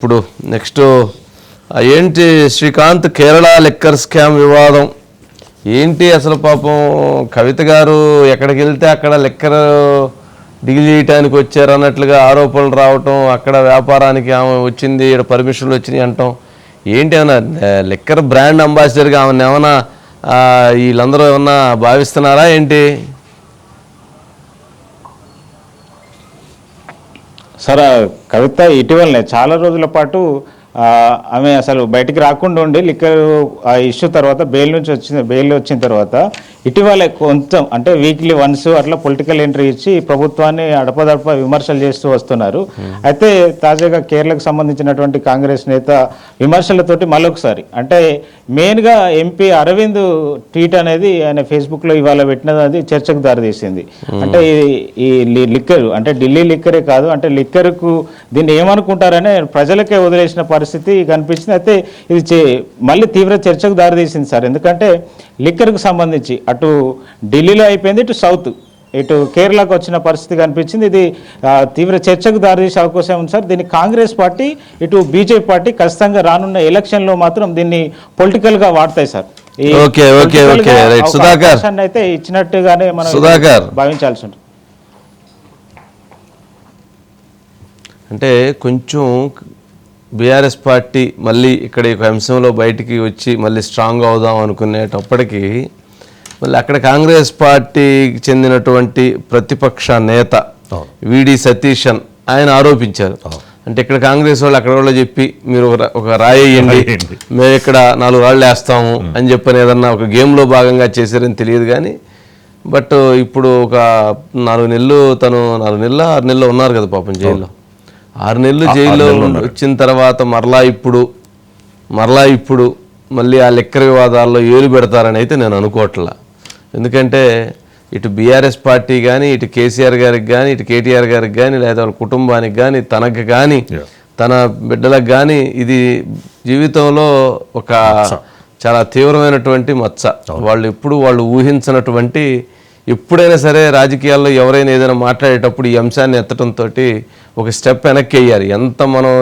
ఇప్పుడు నెక్స్ట్ ఏంటి Srikanth Kerala liquor scam వివాదం? ఏంటి అసలు పాపం కవిత గారు ఎక్కడికి వెళ్తే అక్కడ లిక్కర్ డీల్ చేయటానికి వచ్చారు అన్నట్లుగా ఆరోపణలు రావటం అక్కడ వ్యాపారానికి ఆమె వచ్చింది ఇక్కడ పర్మిషన్లు వచ్చినాయి అంటాం. ఏంటి ఏమన్నా లిక్కర్ బ్రాండ్ అంబాసిడర్గా ఆమెను ఏమన్నా వీళ్ళందరూ ఏమన్నా భావిస్తున్నారా ఏంటి? సరే కవిత ఇటీవలనే చాలా రోజుల పాటు ఆమె అసలు బయటికి రాకుండా ఉండి లిక్కర్ ఆ ఇష్యూ తర్వాత బెయిల్ నుంచి వచ్చిన బెయిల్ వచ్చిన తర్వాత ఇటీవల కొంచెం అంటే వీక్లీ వన్స్ అట్లా పొలిటికల్ ఎంట్రీ ఇచ్చి ప్రభుత్వాన్ని అడపదడప విమర్శలు చేస్తూ వస్తున్నారు. అయితే తాజాగా కేరళకు సంబంధించినటువంటి కాంగ్రెస్ నేత విమర్శలతోటి మళ్ళొకసారి అంటే మెయిన్గా ఎంపీ అరవింద్ ట్వీట్ అనేది ఆయన ఫేస్బుక్లో ఇవాళ పెట్టినది అది చర్చకు దారితీసింది. అంటే ఈ- లిక్కర్ అంటే ఢిల్లీ లిక్కరే కాదు అంటే లిక్కర్కు దీన్ని ఏమనుకుంటారని ప్రజలకే వదిలేసిన పరిస్థితి కనిపించింది. అయితే ఇది చే- మళ్ళీ తీవ్ర చర్చకు దారితీసింది సార్. ఎందుకంటే లిక్కర్కు సంబంధించి అటు ఢిల్లీలో అయిపోయింది ఇటు సౌత్ ఇటు కేరళకు వచ్చిన పరిస్థితి కనిపించింది. ఇది తీవ్ర చర్చకు దారితీసే అవకాశం ఉంది సార్. దీన్ని కాంగ్రెస్ పార్టీ ఇటు బీజేపీ పార్టీ ఖచ్చితంగా రానున్న ఎలక్షన్లో మాత్రం దీన్ని పొలిటికల్గా వాడతాయి సార్. అయితే ఇచ్చినట్టుగానే మనం. భావించాల్సి ఉంటుంది. అంటే కొంచెం బీఆర్ఎస్ పార్టీ మళ్ళీ ఇక్కడ ఈ అంశంలో బయటికి వచ్చి మళ్ళీ స్ట్రాంగ్ అవుదాం అనుకునేటప్పటికీ మళ్ళీ అక్కడ కాంగ్రెస్ పార్టీకి చెందినటువంటి ప్రతిపక్ష నేత విడి సతీషన్ ఆయన ఆరోపించారు. అంటే ఇక్కడ కాంగ్రెస్ వాళ్ళు అక్కడ వాళ్ళు చెప్పి మీరు ఒక రా- ఒక రాయి వేయండి. మేము ఇక్కడ నాలుగు రాళ్ళు వేస్తాము అని చెప్పని ఏదన్నా ఒక గేమ్లో భాగంగా చేశారని తెలియదు కానీ బట్ ఇప్పుడు ఒక నాలుగు నెలలు తను నాలుగు నెలలు ఆరు నెలలు ఉన్నారు కదా పాపం జైల్లో. ఆరు నెలలు జైల్లో వచ్చిన తర్వాత మరలా ఇప్పుడు మరలా ఇప్పుడు మళ్ళీ ఆ లెక్కర వివాదాల్లో ఏలు పెడతారని అయితే నేను అనుకోవట్లా. ఎందుకంటే ఇటు బీఆర్ఎస్ పార్టీ కానీ ఇటు కేసీఆర్ గారికి కానీ ఇటు కేటీఆర్ గారికి కానీ లేదా వాళ్ళ కుటుంబానికి కానీ తనకు కానీ తన బిడ్డలకు కానీ ఇది జీవితంలో ఒక చాలా తీవ్రమైనటువంటి మచ్చ వాళ్ళు ఎప్పుడు వాళ్ళు ఊహించినటువంటి ఎప్పుడైనా సరే రాజకీయాల్లో ఎవరైనా ఏదైనా మాట్లాడేటప్పుడు ఈ అంశాన్ని ఎత్తడంతో ఒక స్టెప్ వెనక్కి వేయాలి. ఎంత మనం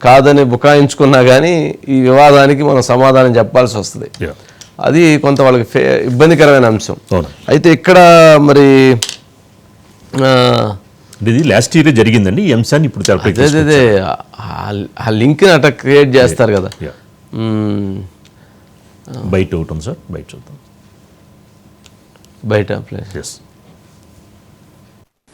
కాదని బుకాయించుకున్నా కానీ ఈ వివాదానికి మనం సమాధానం చెప్పాల్సి వస్తుంది. అది కొంత వాళ్ళకి ఫే ఇబ్బందికరమైన అంశం అవును. అయితే ఇక్కడ మరి ఆ, అంటే ఇది లాస్ట్ ఇయర్ జరిగిందండి ఈ అంశాన్ని ఇప్పుడు తెరపైకి అదే అదే ఆ- ఆ లింక్ని అట్లా క్రియేట్ చేస్తారు కదా Yeah. మ్మ్. బయట ఒకటి ఉంది సార్ బయట చూద్దాం బయట ప్లేస్ ఎస్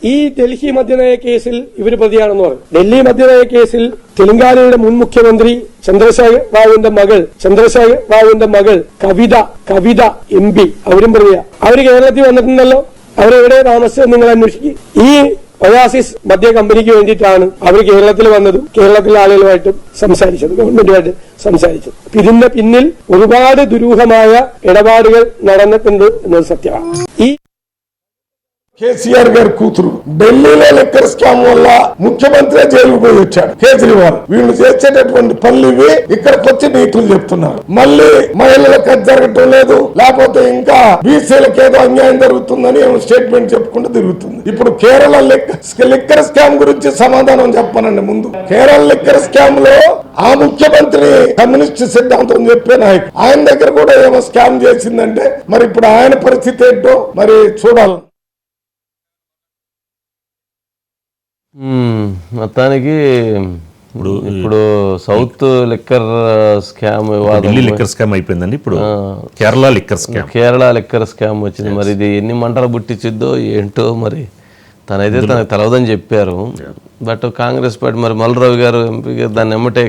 ഈ ഡൽഹി മദ്യനയ കേസിൽ ഇവർ പ്രതിയാണെന്ന് പറഞ്ഞു ഡൽഹി മദ്യനയ കേസിൽ തെലങ്കാനയുടെ മുൻ മുഖ്യമന്ത്രി ചന്ദ്രശേഖർ റാവുവിന്റെ മകൾ ചന്ദ്രശേഖർ റാവുവിന്റെ മകൾ കവിത കവിത എം പി അവരും പറയുക അവർ കേരളത്തിൽ വന്നിട്ടുണ്ടല്ലോ. അവരെവിടെ താമസിച്ചത് നിങ്ങൾ അന്വേഷിക്കും. ഈ ഒയാസിസ് മദ്യ കമ്പനിക്ക് വേണ്ടിയിട്ടാണ് അവർ കേരളത്തിൽ വന്നതും കേരളത്തിലെ ആളുകളുമായിട്ടും സംസാരിച്ചത് ഗവൺമെന്റുമായിട്ട് സംസാരിച്ചത്. ഇതിന്റെ പിന്നിൽ ഒരുപാട് ദുരൂഹമായ ഇടപാടുകൾ നടന്നിട്ടുണ്ട് എന്നത് സത്യമാണ്. ഈ కేసీఆర్ గారి కూతురు. ఢిల్లీలో లెక్కర్ స్కామ్ వల్ల ముఖ్యమంత్రి జైలుకు పోయి వచ్చాడు. కేజ్రీవాల్. వీళ్ళు చేసేటటువంటి పనులు ఇవి ఇక్కడికి వచ్చి నీతులు చెప్తున్నారు. మళ్ళీ మహిళలకు అది జరగటం లేదు. లేకపోతే ఇంకా బీసీలకు ఏదో అన్యాయం జరుగుతుందని స్టేట్మెంట్ చెప్పుకుంటూ తిరుగుతుంది. ఇప్పుడు కేరళ లెక్క- లిక్కర్ స్కామ్ గురించి సమాధానం చెప్పానండి ముందు. కేరళ లిక్కర్ స్కామ్లో ఆ ముఖ్యమంత్రి కమ్యూనిస్ట్ సిద్ధాంతం చెప్పే నాయకుడు. ఆయన దగ్గర కూడా ఏమో స్కామ్ చేసిందంటే మరి ఇప్పుడు ఆయన పరిస్థితి ఏంటో మరి చూడాలి. మొత్తానికి ఇప్పుడు ఇప్పుడు south liquor scam Delhi liquor scam అయిపోయిందండి ఇప్పుడు. Kerala liquor scam. Kerala liquor scam వచ్చింది. మరి ఇది ఎన్ని మంటలు పుట్టించిద్దో ఏంటో మరి తనైతే తనకు తెలవదని చెప్పారు. బట్ కాంగ్రెస్ పార్టీ మరి మల్లు గారు ఎంపీ గారు దాన్ని ఎమ్మటే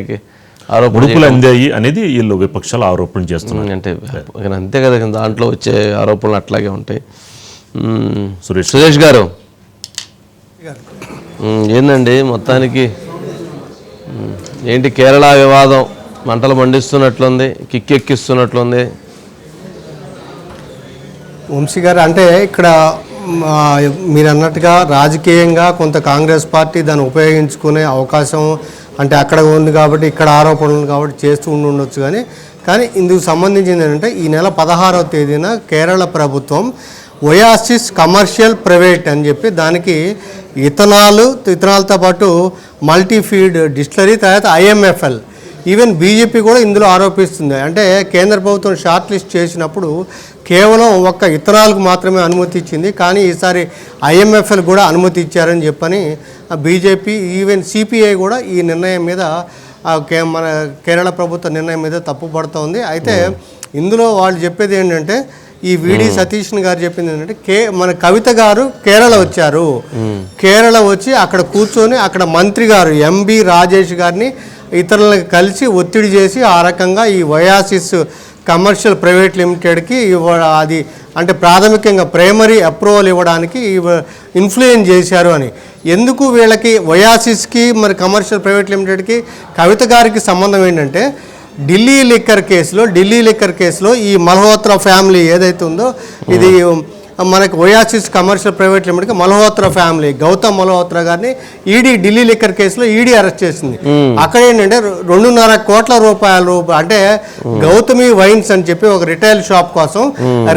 ఆరోపణ ఉడుపులు అందాయి అనేది వీళ్ళు విపక్షాలు ఆరోపణ చేస్తున్నారు. చేయడం అంటే అంతే కదా దాంట్లో వచ్చే ఆరోపణలు అట్లాగే ఉంటాయి. సురేష్ సురేష్ గారు. ఏందండి మొత్తానికి? ఏంటి కేరళ వివాదం? మంటలు మండిస్తున్నట్లుంది కిక్కెక్కిస్తున్నట్లుంది. వంశీ గారు అంటే ఇక్కడ మీరు అన్నట్టుగా రాజకీయంగా కొంత కాంగ్రెస్ పార్టీ దాన్ని ఉపయోగించుకునే అవకాశం అంటే అక్కడ ఉంది కాబట్టి ఇక్కడ ఆరోపణలు కాబట్టి చేస్తూ ఉండి ఉండొచ్చు కానీ కానీ ఇందుకు సంబంధించింది ఏంటంటే ఈ నెల పదహారవ తేదీన కేరళ ప్రభుత్వం ఒయాసిస్ కమర్షియల్ ప్రైవేట్ అని చెప్పి దానికి ఇథనాల్ ఇథనాల్తో పాటు మల్టీ ఫీడ్ డిస్టిలరీ తర్వాత ఐఎంఎఫ్ఎల్. ఈవెన్ బీజేపీ కూడా ఇందులో ఆరోపిస్తుంది. అంటే కేంద్ర ప్రభుత్వం షార్ట్ లిస్ట్ చేసినప్పుడు కేవలం ఒక్క ఇథనాల్కు మాత్రమే అనుమతి ఇచ్చింది. కానీ ఈసారి ఐఎంఎఫ్ఎల్ కూడా అనుమతి ఇచ్చారని చెప్పని బీజేపీ ఈవెన్ సిపిఐ కూడా ఈ నిర్ణయం మీద మన కేరళ ప్రభుత్వ నిర్ణయం మీద తప్పుపడుతోంది. అయితే ఇందులో వాళ్ళు చెప్పేది ఏంటంటే ఈ విడి సతీష్ గారు చెప్పింది ఏంటంటే కే మన కవిత గారు కేరళ వచ్చారు. కేరళ వచ్చి అక్కడ కూర్చొని అక్కడ మంత్రి గారు ఎంబి రాజేష్ గారిని ఇతరులను కలిసి ఒత్తిడి చేసి ఆ రకంగా ఈ వయాసిస్ కమర్షియల్ ప్రైవేట్ లిమిటెడ్కి ఇవ్వ అది అంటే ప్రాథమికంగా ప్రైమరీ అప్రూవల్ ఇవ్వడానికి ఇన్ఫ్లుయెన్స్ చేశారు అని. ఎందుకు వీళ్ళకి వయాసిస్కి మరి కమర్షియల్ ప్రైవేట్ లిమిటెడ్కి కవిత గారికి సంబంధం ఏంటంటే ఢిల్లీ లిక్కర్ కేసులో ఢిల్లీ లిక్కర్ కేసులో ఈ మల్హోత్రా ఫ్యామిలీ ఏదైతే ఉందో ఇది మనకి ఒయాసిస్ కమర్షియల్ ప్రైవేట్ లిమిటెడ్కి మల్హోత్రా ఫ్యామిలీ గౌతమ్ మల్హోత్రా గారిని ఈడీ ఢిల్లీ లిక్కర్ కేసులో ఈడీ అరెస్ట్ చేసింది. అక్కడ ఏంటంటే రెండున్నర కోట్ల రూపాయల రూప అంటే గౌతమి వైన్స్ అని చెప్పి ఒక రిటైల్ షాప్ కోసం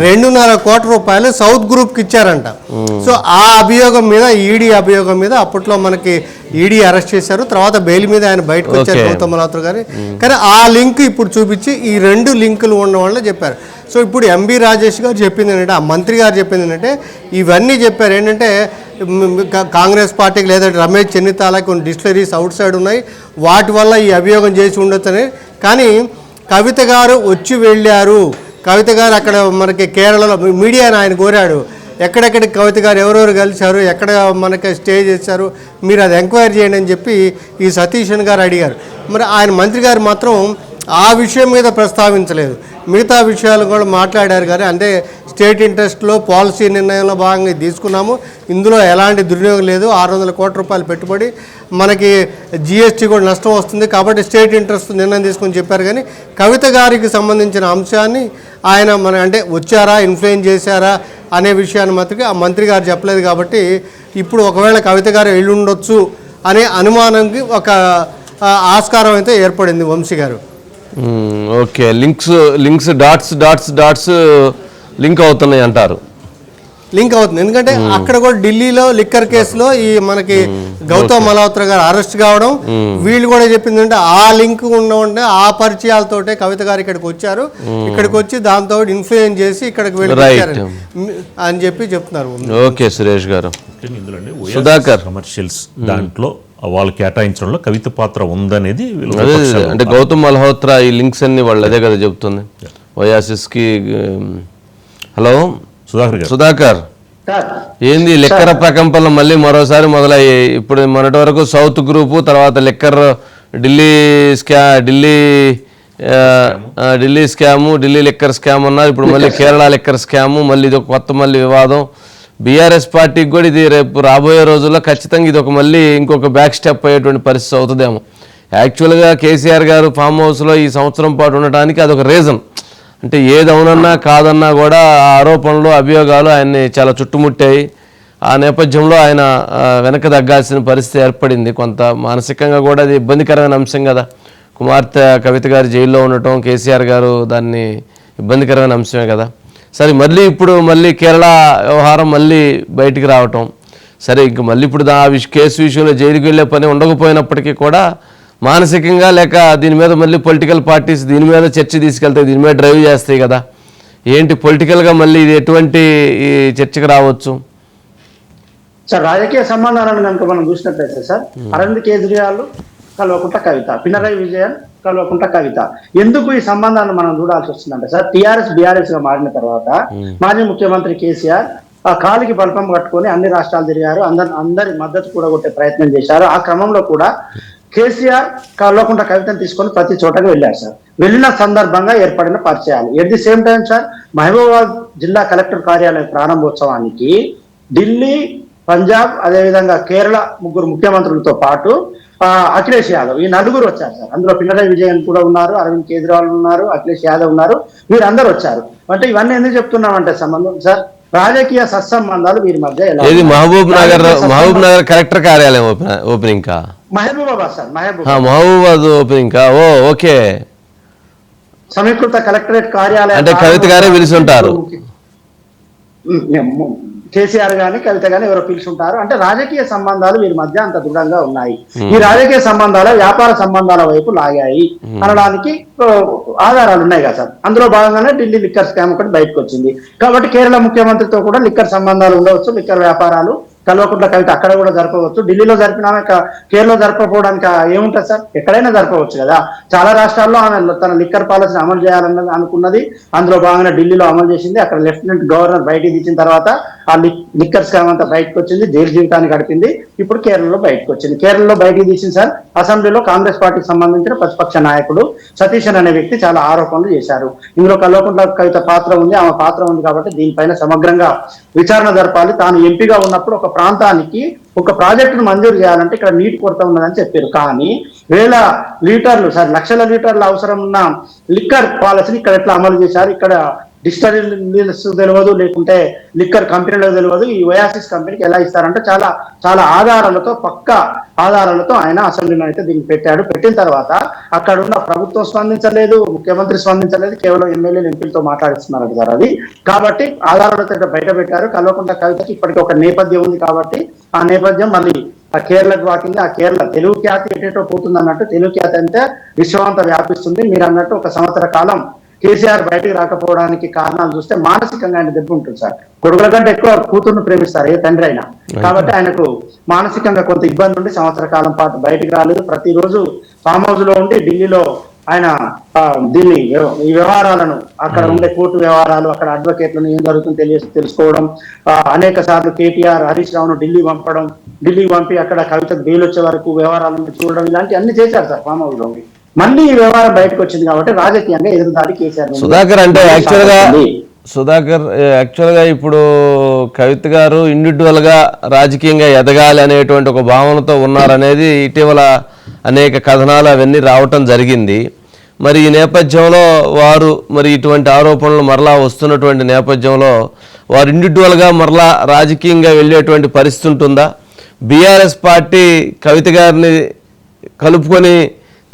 రెండున్నర కోట్ల రూపాయలు సౌత్ గ్రూప్కి ఇచ్చారంట. సో ఆ అభియోగం మీద ఈడీ అభియోగం మీద అప్పట్లో మనకి ఈడీ అరెస్ట్ చేశారు. తర్వాత బెయిల్ మీద ఆయన బయటకు వచ్చారు. గౌతమ్ మల్హోత్రా గారి. కానీ ఆ లింక్ ఇప్పుడు చూపించి ఈ రెండు లింకులు ఉన్న వాళ్ళే చెప్పారు. సో ఇప్పుడు ఎంబీ రాజేష్ గారు చెప్పింది ఏంటంటే ఆ మంత్రి గారు చెప్పింది ఏంటంటే ఇవన్నీ చెప్పారు. ఏంటంటే కాంగ్రెస్ పార్టీకి లేదా రమేష్ చెన్నితాల కొన్ని డిస్టరీస్ అవుట్ సైడ్ ఉన్నాయి. వాటి వల్ల ఈ అభియోగం చేసి ఉండొచ్చని. కానీ కవిత గారు వచ్చి వెళ్ళారు. కవిత గారు అక్కడ మనకి కేరళలో మీడియాని ఆయన కోరాడు. ఎక్కడెక్కడ కవిత గారు ఎవరెవరు కలిశారు? ఎక్కడ మనకి స్టే చేశారు? మీరు అది ఎంక్వైరీ చేయండి అని చెప్పి ఈ సతీషన్ గారు అడిగారు. మరి ఆయన మంత్రి గారు మాత్రం ఆ విషయం మీద ప్రస్తావించలేదు. మిగతా విషయాలు కూడా మాట్లాడారు కానీ అంటే స్టేట్ ఇంట్రెస్ట్లో పాలసీ నిర్ణయంలో భాగంగా తీసుకున్నాము. ఇందులో ఎలాంటి దుర్వినియోగం లేదు. ఆరు వందల కోట్ల రూపాయలు పెట్టుబడి. మనకి జిఎస్టీ కూడా నష్టం వస్తుంది కాబట్టి స్టేట్ ఇంట్రెస్ట్ నిర్ణయం తీసుకొని చెప్పారు కానీ కవిత గారికి సంబంధించిన అంశాన్ని ఆయన మన అంటే వచ్చారా ఇన్ఫ్లుయెన్స్ చేశారా అనే విషయాన్ని మాత్రమే ఆ మంత్రి గారు చెప్పలేదు కాబట్టి ఇప్పుడు ఒకవేళ కవిత గారు వెళ్ళుండొచ్చు అనే అనుమానంకి ఒక ఆస్కారం అయితే ఏర్పడింది Vamsi garu. Okay. Links links dots dots dots link అవుతున్నాయి అంటారు. లింక్ అవుతుంది. ఎందుకంటే అక్కడ కూడా ఢిల్లీలో లిక్కర్ కేసులో ఈ మనకి గౌతమ్ మల్హోత్రా గారు అరెస్ట్ కావడం వీళ్ళు కూడా చెప్పింది అంటే ఆ లింక్ ఉండవంటే ఆ పరిచయాలతోటే కవిత గారు ఇక్కడికి వచ్చారు. ఇక్కడికి వచ్చి దాంతో ఇన్ఫ్లుయెన్స్ చేసి ఇక్కడికి వెళ్ళి. అని చెప్పి చెప్తున్నారు ఓకే సురేష్ గారు. సుధాకర్. కమర్షియల్స్ దాంట్లో వాళ్ళు కేటాయించడంలో కవిత పాత్ర ఉందనేది అంటే గౌతమ్ మల్హోత్రా ఈ లింక్స్ అన్ని వాళ్ళు అదే కదా చెప్తుంది. వయాసిస్కి ఉమ్, హలో? సుధాకర్ సుధాకర్. ఏంది లెక్కర ప్రకంపనలు మళ్ళీ మరోసారి మొదలయ్యాయి ఇప్పుడు మొన్నటి వరకు సౌత్ గ్రూపు తర్వాత liquor Delhi స్కా Delhi Delhi scam Delhi liquor scam అన్నారు. ఇప్పుడు మళ్ళీ కేరళ లెక్కర్ స్కాము మళ్ళీ ఇది ఒక కొత్త మళ్ళీ వివాదం. బీఆర్ఎస్ పార్టీకి కూడా ఇది రేపు రాబోయే రోజుల్లో ఖచ్చితంగా ఇది ఒక మళ్ళీ ఇంకొక బ్యాక్ స్టెప్ అయ్యేటువంటి పరిస్థితి అవుతుందేమో. యాక్చువల్గా కేసీఆర్ గారు ఫామ్ హౌస్లో ఈ సంవత్సరం పాటు ఉండటానికి అదొక రీజన్ అంటే ఏది అవునన్నా కాదన్నా కూడా ఆ ఆరోపణలు అభియోగాలు ఆయన్ని చాలా చుట్టుముట్టాయి. ఆ నేపథ్యంలో ఆయన వెనక తగ్గాల్సిన పరిస్థితి ఏర్పడింది. కొంత మానసికంగా కూడా అది ఇబ్బందికరమైన అంశం కదా. కుమార్తె కవిత గారు జైల్లో ఉండటం కేసీఆర్ గారు దాన్ని ఇబ్బందికరమైన అంశమే కదా. సరే మళ్ళీ ఇప్పుడు మళ్ళీ కేరళ వ్యవహారం మళ్ళీ బయటికి రావటం. సరే ఇంక మళ్ళీ ఇప్పుడు ఆ విష కేసు విషయంలో జైలుకి వెళ్ళే పని ఉండకపోయినప్పటికీ కూడా మానసికంగా లేక దీని మీద మళ్ళీ పొలిటికల్ పార్టీస్ దీని మీద చర్చ తీసుకెళ్తాయి దీని మీద డ్రైవ్ చేస్తాయి కదా. ఏంటి పొలిటికల్గా మళ్ళీ ఇది ఎటువంటి ఈ చర్చకు రావచ్చు? సార్ రాజకీయ సంబంధాలను కనుక మనం చూసినట్లయితే సార్ అరవింద్ కేజ్రీవాల్ కల్వకుంట కవిత పినరయి విజయన్ కల్వకుంట కవిత. ఎందుకు ఈ సంబంధాన్ని మనం చూడాల్సి వస్తుందంటే సార్ టిఆర్ఎస్ బిఆర్ఎస్గా మారిన తర్వాత మాజీ ముఖ్యమంత్రి కేసీఆర్ ఆ కాలికి బల్పం కట్టుకొని అన్ని రాష్ట్రాలు తిరిగారు అందరి అందరి మద్దతు కూడా కొట్టే ప్రయత్నం చేశారు. ఆ క్రమంలో కూడా కేసీఆర్ కల్వకుంట కవితను తీసుకొని ప్రతి చోటకి వెళ్ళారు సార్. వెళ్ళిన సందర్భంగా ఏర్పడిన పరిచయాలు. At the same time sir Mahabubabad జిల్లా కలెక్టర్ కార్యాలయ ప్రారంభోత్సవానికి ఢిల్లీ పంజాబ్ అదేవిధంగా కేరళ ముగ్గురు ముఖ్యమంత్రులతో పాటు అఖిలేష్ యాదవ్ ఈ నలుగురు వచ్చారు సార్. అందులో పినరయి విజయన్ కూడా ఉన్నారు అరవింద్ కేజ్రీవాల్ ఉన్నారు అఖిలేష్ యాదవ్ ఉన్నారు వీరందరూ వచ్చారు. అంటే ఇవన్నీ ఎందుకు చెప్తున్నామంటే సంబంధం సార్ రాజకీయ సత్సంబంధాలు వీరి మధ్య? మహబూబ్ నగర్ మహబూబ్ నగర్ కలెక్టర్ కార్యాలయం ఓపెన్ ఓపెనింగ్ కా? మహబూబాబాద్ సార్ మహబూబ్. ఆ, మహబూబాద్ ఓపెనింగ్ కా? ఓ ఓకే. సమీకృత కలెక్టరేట్ కార్యాలయం అంటే కవిత గారే పిలిచి ఉంటారు. కేసీఆర్ గాని కవిత గాని ఎవరో పిలుచుంటారు. అంటే రాజకీయ సంబంధాలు వీరి మధ్య అంత దృఢంగా ఉన్నాయి. ఈ రాజకీయ సంబంధాల వ్యాపార సంబంధాల వైపు లాగాయి. అనడానికి ఆధారాలు ఉన్నాయి కదా సార్. అందులో భాగంగానే ఢిల్లీ లిక్కర్ స్కామ్ ఒకటి బయటకు వచ్చింది కాబట్టి కేరళ ముఖ్యమంత్రితో కూడా లిక్కర్ సంబంధాలు ఉండవచ్చు లిక్కర్ వ్యాపారాలు. కల్వకుంట్ల కవిత అక్కడ కూడా జరపవచ్చు. ఢిల్లీలో జరిపిన కేరళలో జరపకపోవడానికి ఏముంటుంది సార్? ఎక్కడైనా జరపవచ్చు కదా. చాలా రాష్ట్రాల్లో ఆమె తన లిక్కర్ పాలసీని అమలు చేయాలన్నది అనుకున్నది. అందులో భాగంగా ఢిల్లీలో అమలు చేసింది. అక్కడ లెఫ్టినెంట్ గవర్నర్ బయటికి తీసిన తర్వాత ఆ లిక్- లిక్కర్ స్కామ్ అంతా బయటకు వచ్చింది జైలు జీవితాన్ని గడిపింది ఇప్పుడు కేరళలో బయటకు వచ్చింది. కేరళలో బయటికి తీసింది సార్ అసెంబ్లీలో కాంగ్రెస్ పార్టీకి సంబంధించిన ప్రతిపక్ష నాయకుడు సతీశన్ అనే వ్యక్తి చాలా ఆరోపణలు చేశారు. ఇందులో కల్వకుంట్ల కవిత పాత్ర ఉంది ఆమె పాత్ర ఉంది కాబట్టి దీనిపైన సమగ్రంగా విచారణ జరపాలి. తాను ఎంపీగా ఉన్నప్పుడు ఒక ప్రాంతానికి ఒక ప్రాజెక్టును మంజూరు చేయాలంటే ఇక్కడ నీటి కొరత ఉన్నదని చెప్పారు. కానీ వేల లీటర్లు సార్ లక్షల లీటర్ల అవసరం ఉన్న లిక్కర్ పాలసీని ఇక్కడ ఎట్లా అమలు చేశారు? ఇక్కడ డిస్టరీస్ తెలియదు లేకుంటే లిక్కర్ కంపెనీలకు తెలియదు ఈ ఒయాసిస్ కంపెనీకి ఎలా ఇస్తారంటే చాలా చాలా ఆధారాలతో పక్క ఆధారాలతో ఆయన అసెంబ్లీలో అయితే దీన్ని పెట్టాడు. పెట్టిన తర్వాత అక్కడ ఉన్న ప్రభుత్వం స్పందించలేదు ముఖ్యమంత్రి స్పందించలేదు కేవలం ఎమ్మెల్యేలు ఎంపీలతో మాట్లాడిస్తున్నారు సార్ అది. కాబట్టి ఆధారాలతో బయట పెట్టారు. కల్వకుంట్ల కవితకి ఇప్పటికీ ఒక నేపథ్యం ఉంది కాబట్టి ఆ నేపథ్యం మళ్ళీ ఆ కేరళకు వాకింది. ఆ కేరళ తెలుగు ఖ్యాతి ఎటేటో పోతుంది అన్నట్టు తెలుగు ఖ్యాతి అంటే విశ్వమంతా వ్యాపిస్తుంది. మీరు అన్నట్టు ఒక సంవత్సర కాలం కేసీఆర్ బయటికి రాకపోవడానికి కారణాలు చూస్తే మానసికంగా ఆయన దెబ్బ ఉంటుంది సార్. కొడుకుల కంటే ఎక్కువ కూతుర్ను ప్రేమిస్తారు ఏ తండ్రి అయినా. కాబట్టి ఆయనకు మానసికంగా కొంత ఇబ్బంది ఉండి సంవత్సర కాలం పాటు బయటికి రాలేదు. ప్రతిరోజు ఫామ్ హౌస్లో ఉండి ఢిల్లీలో ఆయన దీన్ని ఈ వ్యవహారాలను అక్కడ ఉండే కోర్టు వ్యవహారాలు అక్కడ అడ్వకేట్లను ఏం జరుగుతుందో తెలియ తెలుసుకోవడం అనేక సార్లు కేటీఆర్ హరీష్ రావును ఢిల్లీ పంపడం ఢిల్లీ పంపి అక్కడ కవితకు బెయిల్ వచ్చే వరకు వ్యవహారాలను చూడడం ఇలాంటి అన్ని చేశారు సార్ ఫామ్ హౌస్లో. మళ్ళీ ఈ వ్యవహారం బయటకు వచ్చింది కాబట్టి రాజకీయంగా ఎదురుదాడి కేసీఆర్ సుధాకర్ అంటే యాక్చువల్గా ఉంది. సుధాకర్ యాక్చువల్గా ఇప్పుడు కవిత గారు ఇండివిజువల్గా రాజకీయంగా ఎదగాలి అనేటువంటి ఒక భావనతో ఉన్నారనేది ఇటీవల అనేక కథనాలు అవన్నీ రావటం జరిగింది మరి ఈ నేపథ్యంలో వారు మరి ఇటువంటి ఆరోపణలు మరలా వస్తున్నటువంటి నేపథ్యంలో వారు ఇండివిజువల్గా మరలా రాజకీయంగా వెళ్ళేటువంటి పరిస్థితి ఉంటుందా బీఆర్ఎస్ పార్టీ కవిత గారిని కలుపుకొని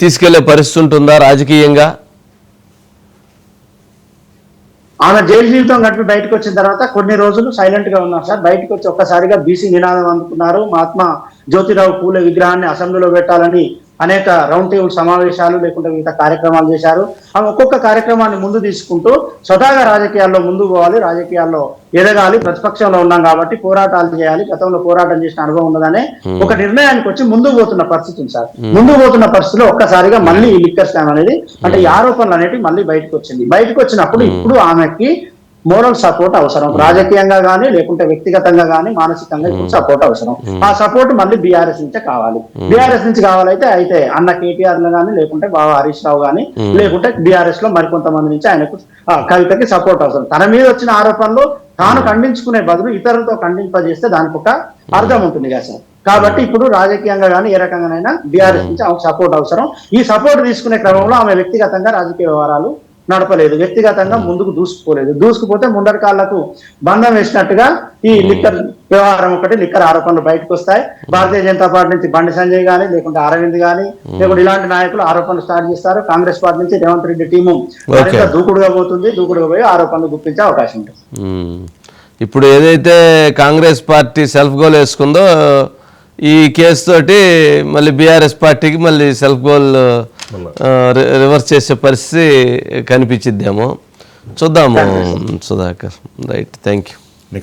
తీసుకెళ్ళే పరిస్థితి ఉంటుందా రాజకీయంగా? ఆమె జైలు జీవితం గట్టు బయటకు వచ్చిన తర్వాత కొన్ని రోజులు సైలెంట్గా ఉన్నారు సార్. బయటకు వచ్చి ఒక్కసారిగా బీసీ నినాదం అందుకున్నారు. మహాత్మా జ్యోతిరావు పూలే విగ్రహాన్ని అసెంబ్లీలో పెట్టాలని అనేక రౌండ్ టేబుల్ సమావేశాలు లేకుంటే వివిధ కార్యక్రమాలు చేశారు. ఆమె ఒక్కొక్క కార్యక్రమాన్ని ముందు తీసుకుంటూ స్వతహాగా రాజకీయాల్లో ముందుకు పోవాలి రాజకీయాల్లో ఎదగాలి ప్రతిపక్షంలో ఉన్నాం కాబట్టి పోరాటాలు చేయాలి గతంలో పోరాటం చేసిన అనుభవం ఉన్నదనే ఒక నిర్ణయానికి వచ్చి ముందుకు పోతున్న పరిస్థితి ఉంది సార్. ముందుకు పోతున్న పరిస్థితిలో ఒక్కసారిగా మళ్ళీ ఈ లిక్కర్ స్కామ్ అనేది అంటే ఈ ఆరోపణలు అనేవి మళ్ళీ బయటకు వచ్చింది. బయటకు వచ్చినప్పుడు ఇప్పుడు ఆమెకి మోరల్ సపోర్ట్ అవసరం. రాజకీయంగా గానీ లేకుంటే వ్యక్తిగతంగా గానీ మానసికంగా ఇప్పుడు సపోర్ట్ అవసరం. ఆ సపోర్ట్ మళ్ళీ బీఆర్ఎస్ నుంచే కావాలి. బీఆర్ఎస్ నుంచి కావాలైతే అయితే అన్న కేటీఆర్లో గానీ లేకుంటే బాబా హరీష్ రావు గానీ లేకుంటే బీఆర్ఎస్లో మరికొంతమంది నుంచి ఆయనకు ఆ, కవితకి సపోర్ట్ అవసరం. తన మీద వచ్చిన ఆరోపణలు తాను ఖండించుకునే బదులు ఇతరులతో ఖండింపజేస్తే దానికి ఒక అర్థం ఉంటుంది కదా సార్. కాబట్టి ఇప్పుడు రాజకీయంగా కానీ ఏ రకంగానైనా బీఆర్ఎస్ నుంచి ఆమెకు సపోర్ట్ అవసరం. ఈ సపోర్ట్ తీసుకునే క్రమంలో ఆమె వ్యక్తిగతంగా రాజకీయ వ్యవహారాలు నడపలేదు. వ్యక్తిగతంగా ముందుకు దూసుకుపోలేదు. దూసుకుపోతే ముందరి కాళ్ళకు బంధం వేసినట్టుగా ఈ లిక్కర్ వ్యవహారం ఒకటి లిక్కర్ ఆరోపణలు బయటకు వస్తాయి. భారతీయ జనతా పార్టీ నుంచి బండి సంజయ్ గానీ లేకుంటే అరవింద్ గానీ లేకుంటే ఇలాంటి నాయకులు ఆరోపణలు స్టార్ట్ చేస్తారు. కాంగ్రెస్ పార్టీ నుంచి రేవంత్ రెడ్డి టీము మరింత దూకుడుగా పోతుంది. దూకుడుగా పోయి ఆరోపణలు గుప్పించే అవకాశం ఉంటుంది. ఇప్పుడు ఏదైతే కాంగ్రెస్ పార్టీ సెల్ఫ్ గోల్ వేసుకుందో ఈ కేసు తోటి మళ్ళీ బీఆర్ఎస్ పార్టీకి మళ్ళీ సెల్ఫ్ గోల్ రివర్స్ చేసే పరిస్థితి కనిపించిద్దేమో. చూద్దాము సుధాకర్. Right thank you